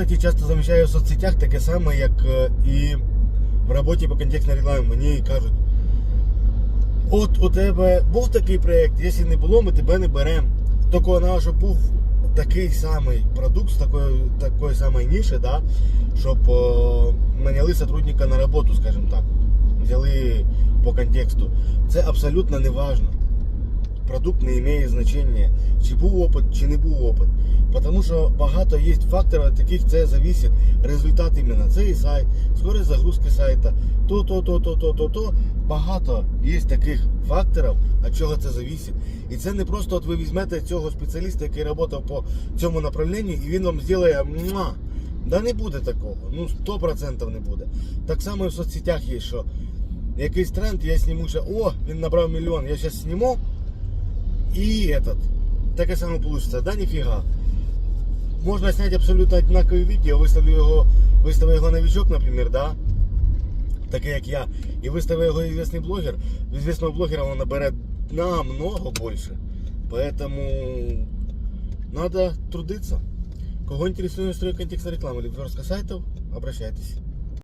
кстати, часто замічаю в соцсетях таке саме, як е, і в роботі по контекстній рекламі. Мені кажуть, от у тебе був такий проєкт, якщо не було, ми тебе не беремо. Тільки треба, був такий самий продукт з такої, такої самої ніші, да, щоб е, наняли сотрудника на роботу, скажімо так. Взяли по контексту. Це абсолютно не важно. Продукт не має значення, чи був опит, чи не був опит. Тому що багато є факторів, від яких це залежить результат іменно. Це сайт, скорість загрузки сайта, то, то, то, то, то, то, то. Багато є таких факторів, від чого це залежить. І це не просто от ви візьмете цього спеціаліста, який працював по цьому направленню, і він вам зробить муа. Да не буде такого. Ну 100% не буде. Так само і в соцсетях є, що якийсь тренд, я зніму ще, о, він набрав мільйон, я зараз зніму, и этот. Таке саме получится. Да, нифига. Можна зняти абсолютно однакові відео, виставлю його, виставив його новичок, наприклад, да? Таке як я, і виставив його известний блогер. Известного блогера он набере намного больше. Поэтому надо трудиться. Кого интересует настрой контекстной рекламы или выпуска сайтов, обращайтесь.